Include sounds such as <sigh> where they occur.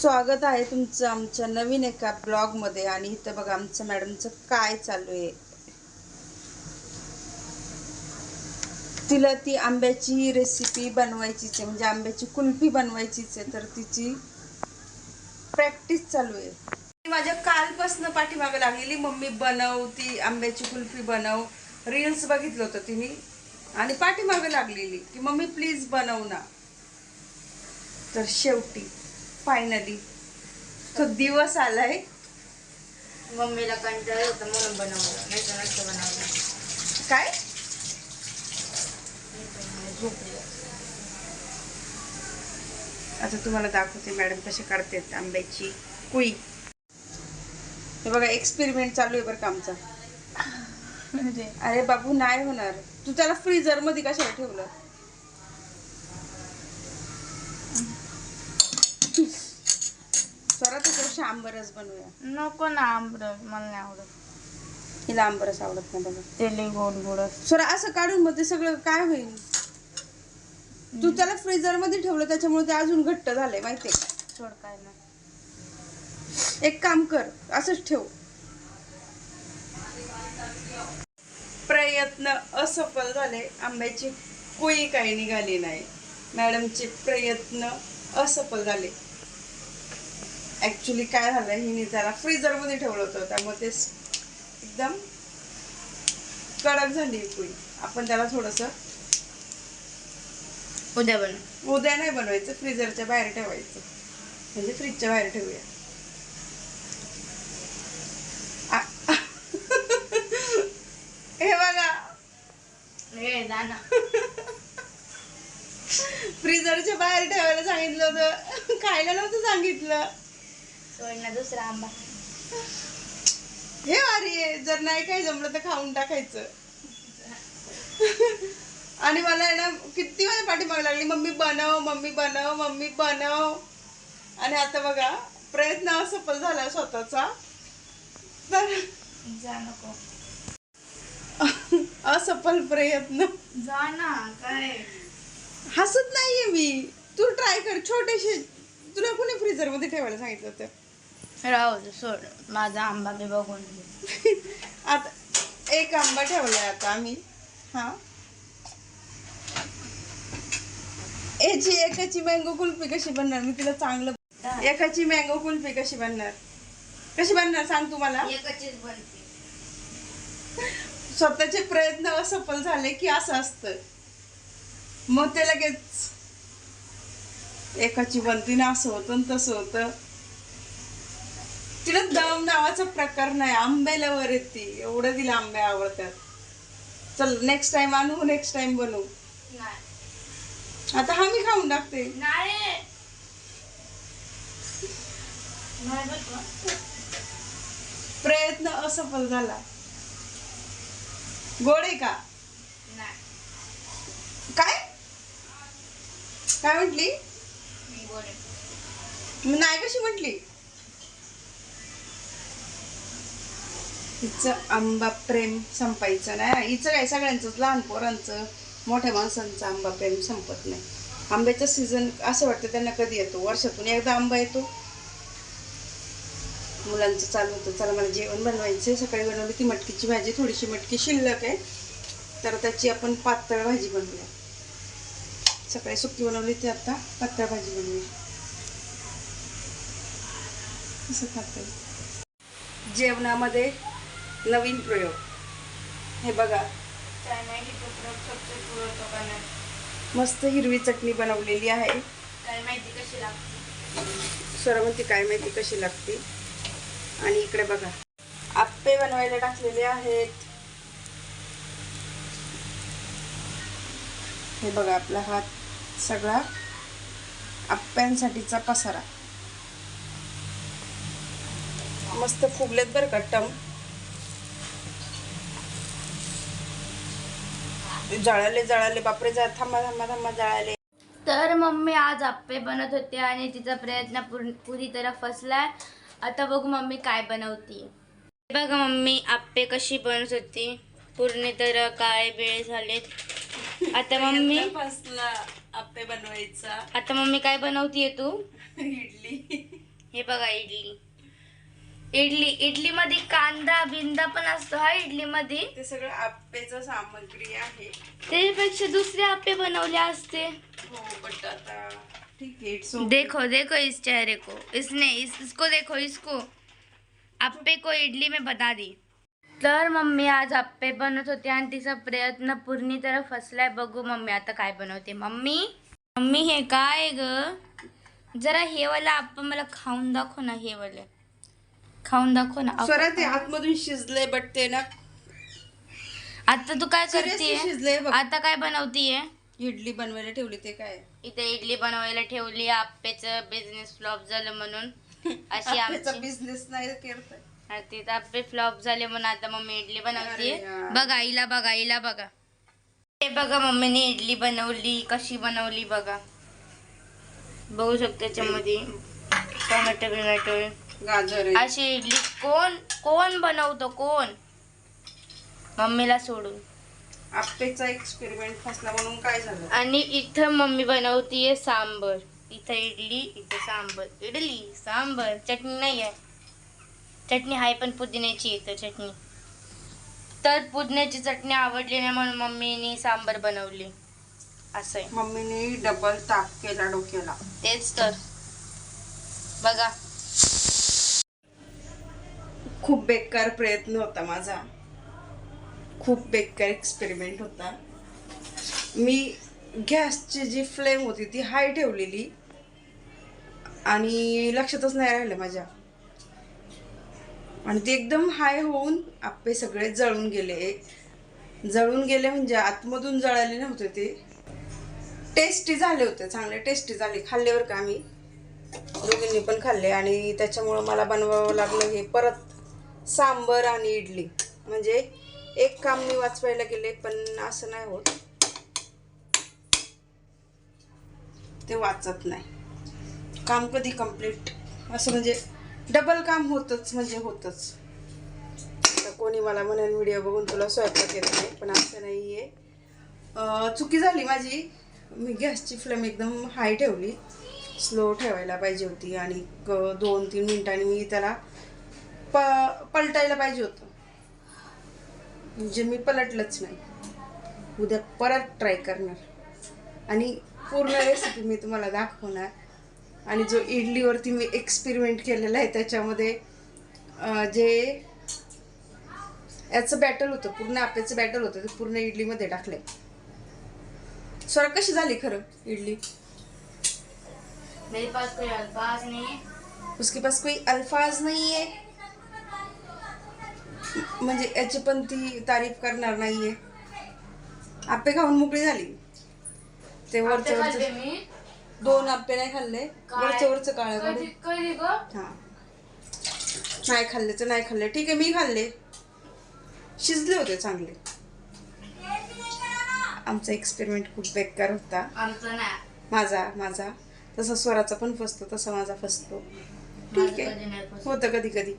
स्वागत आहे तुमचं आमच्या नवीन एका ब्लॉगमध्ये आणि इथं बघा आमचं मॅडमचं काय चालू आहे. तिला ती आंब्याची रेसिपी बनवायचीच आहे. म्हणजे आंब्याची कुल्फी बनवायचीच आहे. तर तिची प्रॅक्टिस चालू आहे. ती माझ्या कालपासनं पाठीमागं लागलेली. मम्मी बनव ती आंब्याची कुल्फी बनव. रील्स बघितलं होतं तिने. आणि पाठीमागं लागलेली. की मम्मी प्लीज बनव ना. तर शेवटी फायनली तो दिवस आलाय. मम्मीला कंटाळ होतं म्हणून बनवलं. नाही तर नसतं बनवलं. काय? आता तुम्हाला दाखवते मॅडम कसे काढतात आंब्याची कुई. हे बघा एक्सपेरिमेंट चालू आहे बरं का आमचा. अरे बाबू नाही होणार. तू त्याला फ्रीजरमध्ये कशाला ठेवलं स्वरा त्याच्यापेक्षा आंबरस बनवूया. नको ना आंबरस मला नाही आवडत. हिला आंबरस आवडत नाही बघा. ते लई गोड गोड स्वरा असं काढून मग ते सगळं काय होईल? तू त्याला फ्रीजरमध्ये ठेवलं त्याच्यामुळे ते अजून घट्ट झालंय माहितीये का? सोड काय ना एक काम कर असंच ठेव. प्रयत्न असफल झाले. आंब्याची कोई काही निघाली नाही. मॅडमचे प्रयत्न असफल झाले. ऍक्च्युली काय झालं हिने त्याला फ्रीजरमध्ये ठेवलं होतं. त्यामुळे ते एकदम कडक झाली पोळी आपण त्याला थोडस उद्या बन उद्या नाही बनवायचं फ्रीजरच्या बाहेर ठेवायचं. म्हणजे फ्रीजच्या बाहेर ठेवूया. हे बघा. हे जा ना. <laughs> फ्रीजरच्या बाहेर ठेवायला सांगितलं होतं. खायला नव्हतं सांगितलं. दुसरा आंबा. हे भारी आहे जर नाही काही जमलं तर खाऊन टाकायचं. आणि मला आहे ना किती माझ्या पाठीमाग लागली मम्मी बनव मम्मी बनव मम्मी बनव. आणि आता बघा प्रयत्न असफल झाला स्वतःचा. तर जा नको. <laughs> असफल प्रयत्न. जा ना काय? हसत नाहीये मी. तू ट्राय कर छोटेसे. तुला कोणी फ्रीजरमध्ये ठेवायला सांगितलं होतं? राहू दे सोड. माझा आंबा मी बघून घेईन. <laughs> आता एक आंबा ठेवलाय आता आम्ही. हा? याची एकाची मँगो कुल्फी कशी बनणार? मी तिला चांगलं एकाची मँगो कुल्फी कशी बनणार? कशी बनणार सांग तू मला? एकचीच बनते. स्वतःचे प्रयत्न असफल झाले की असं असतं. मग ते लगेच एकाची बनती ना असं होतं तसं होतं. तिला दम नावाचा प्रकार नाही. आंब्याला येते. एवढं तिला आंबे आवडतात. चल नेक्स्ट टाइम आणू नेक्स्ट टाइम बनवू. नाही. आता हा मी खाऊन टाकते? प्रयत्न असफल झाला. गोड आहे का? नाही. काय? काय म्हटली? नाही कशी म्हटली? हिचं आंबा प्रेम संपायचं नाही. हिचं काय सगळ्यांचंच लहान पोरांचं मोठ्या माणसांचं आंबा प्रेम संपत नाही. आंब्याचं सीझन असं वाटतं त्यांना कधी येतो? वर्षातून एकदा आंबा येतो. मुलांचं चालू होतं. चला मला जेवण बनवायचं सकाळी बनवली ती मटकीची भाजी. थोडीशी मटकी शिल्लक आहे. तर त्याची आपण पातळ भाजी बनवूया. सकाळी सुकी बनवली ती आता. पातळ भाजी बनवूया. असं खातं जेवणामध्ये नवीन प्रयोग. हे बघा. मस्त हिरवी चटणी बनवलेली आहे. काय माहिती कशी लागते? स्वरवंती काय माहिती कशी लागते? आणि इकडे बघा. आप्पे बनवायला टाकलेले आहेत. हे बघा आपला हात सगळा आप्प्यांसाठीचा पसारा. मस्त फुगलेत बरं का टम. जळाले जळाले. बापरे जा थांबा थांबा थांबा जळाले. तर मम्मी आज आप्पे बनत होते आणि तिचा प्रयत्न पुर- पुरी तरह फसलाय. आता बघू मम्मी काय बनवती. बघा मम्मी आप्पे कशी बनत होती. पूर्ण तर काळे बिळे झालेत. आता मम्मी फसला आप्पे बनवायचा. आता मम्मी काय बनवतीये तू? <laughs> इडली. हे बघा इडली. इडली इडली मध्ये कांदा बिंदा पण असतो हा इडली मध्ये ते सगळं आप्पेचं सामग्री आहे. त्याच्यापेक्षा दुसरे आप्पे बनवले असते. हो बट आता ठीक आहे इट्स देखो देखो इस चेहरे को. इसने इस, इसको देखो इसको. आप्पे को इडली में बता दी. तर मम्मी आज आप्पे बनवत होते. आणि तिचा प्रयत्न पूर्ण तरह फसलाय बघू मम्मी आता काय बनवते. मम्मी मम्मी हे काय ग? जरा हे वाला आप्पा मला खाऊन दाखव ना हे वाले. खाऊन दाखव ना. स्वरा ते आतमधून शिजले बट ते ना आता तू काय Seriously करते शिजलंय बघ. आता काय बनवतीये? इडली बनवायला ठेवली ते काय? इथे इडली बनवायला ठेवली आप्पेचं बिझनेस फ्लॉप झालं म्हणून. <laughs> अशी आमची. बिझनेस नाही आणि तिथं आपले फ्लॉप झाले म्हणून आता मम्मी इडली बनवते अरे यार. बघा आईला बघा आईला बघा. हे बघा मम्मीने इडली बनवली कशी बनवली बघा. बघू शकतो त्याच्यामध्ये टोमॅटो बिमॅटो. गाजर आहे. अशी इडली. कोण कोण बनवतो कोण? मम्मीला सोडून. आप्पेचा एक्सपेरिमेंट फसला म्हणून काय झालं? आणि इथं मम्मी बनवतीये सांबर. इथं इडली इथं सांबर. इडली सांबर. चटणी नाही आहे चटणी आहे पण पुदिन्याची इथं चटणी. तर पुदिन्याची चटणी आवडली नाही म्हणून मम्मीने सांबर बनवली. असं आहे मम्मीने डबल ताप केला डोक्याला. तेच तर. बघा. खूप बेकार प्रयत्न होता माझा. खूप बेकार एक्सपेरिमेंट होता. मी गॅसची जी फ्लेम होती ती हाय ठेवलेली आणि लक्षातच नाही राहिलं माझ्या. आणि ते एकदम हाय होऊन आप्पे सगळे जळून गेले. जळून गेले म्हणजे आतमधून जळाले नव्हते ते. टेस्टी झाले होते चांगले टेस्टी झाले. खाल्ल्यावर का आम्ही. दोघींनी पण खाल्ले आणि त्याच्यामुळं मला बनवावं लागलं हे परत सांबर आणि इडली. म्हणजे एक काम मी वाचवायला गेले पण असं नाही होत. ते वाचत नाही. काम कधी कंप्लीट असं म्हणजे डबल काम होतच म्हणजे होतच. आता कोणी मला म्हणेल व्हिडिओ बघून तुला स्वयंपाक येत नाही. पण असं नाही आहे चुकी झाली माझी. मी गॅसची फ्लेम एकदम हाय ठेवली. स्लो ठेवायला पाहिजे होती आणि दोन तीन मिनिटांनी मी त्याला प पलटायला पाहिजे होतं. म्हणजे मी पलटलंच नाही. उद्या परत ट्राय करणार. आणि पूर्ण रेसिपी मी तुम्हाला दाखवणार. आणि जो इडलीवरती मी एक्सपेरिमेंट केलेला आहे त्याच्यामध्ये जे याचं बॅटर होतं पूर्ण आप्याचं बॅटर होतं ते पूर्ण इडलीमध्ये टाकलंय. स्वरा कशी झाली खरं इडली? मेरे पास कोई अल्फाज नहीं है. उसके पास कोई अल्फाज नहीं है. म्हणजे याची पण ती तारीफ करणार नाहीये. आप्पे खाऊन मोकळी झाली. ते वरचं वरचं दोन आप्पे नाही खाल्ले? वरचं वरचं काळं हा. नाही खाल्ले तर नाही खाल्ले. ठीक आहे मी खाल्ले. शिजले होते चांगले. आमचा एक्सपेरिमेंट खूप बेकार होता. माझा माझा. तसा स्वराचा पण फसतो तसा माझा फसतो. ठीक आहे. होतं कधी कधी